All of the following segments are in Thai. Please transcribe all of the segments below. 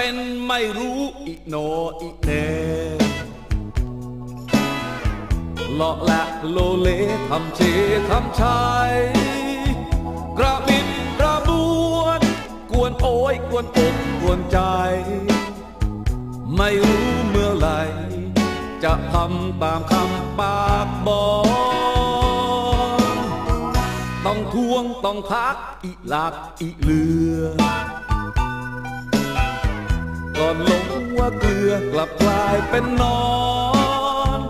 เป็นไม่รู้อีโนอีเนเลาะและโลเลทำเชทำชายกระบินกระบวน กวนโอยกวนอกกวนใจ ไม่รู้เมื่อไหร่จะทำตามคำปากบอก ต้องทวงต้องพักอีหลักอีเลือ อนลงว่าเกลือกลับกลายเป็นนอน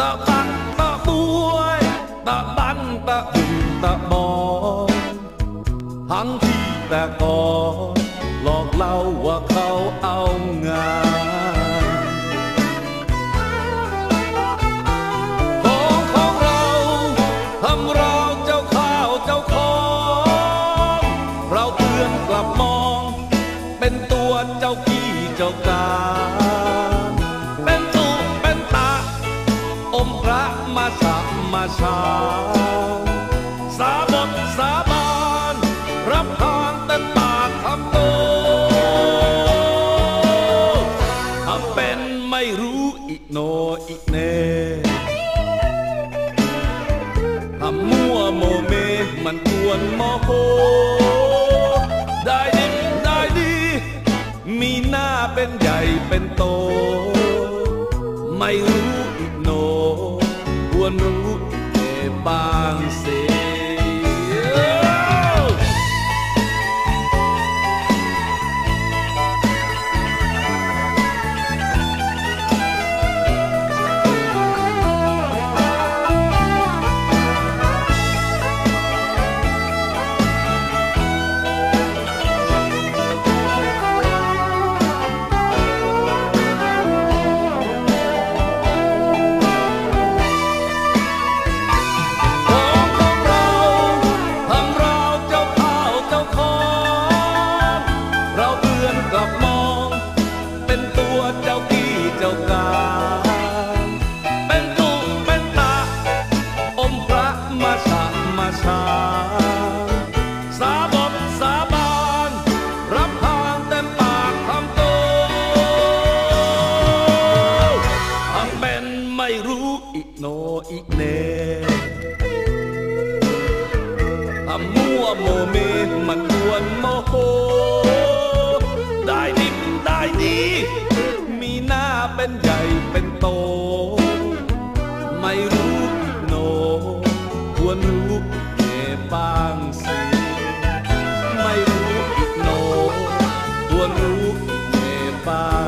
ตะบักตะบวยตะบันตะอุ่นตะบอนทั้งที่แต่ก่อนหลอกเล่าว่าเขาเอางาน ไม่รู้อีโนอีเนทำมั่วโมเมมันกวนโมโหได้ดีได้ดี มีหน้าเป็นใหญ่เป็นโต ไม่รู้อีกโนควรรู้อีกเอบางเสีย อีกเน่ทำมั่วโมเมมันกวนโมโห ได้ดิบได้ดี มีหน้าเป็นใหญ่เป็นโต ไม่รู้อีกโน ควรรู้อีกเอบางสิไม่รู้อีกโน ควรรู้อีกเอบาง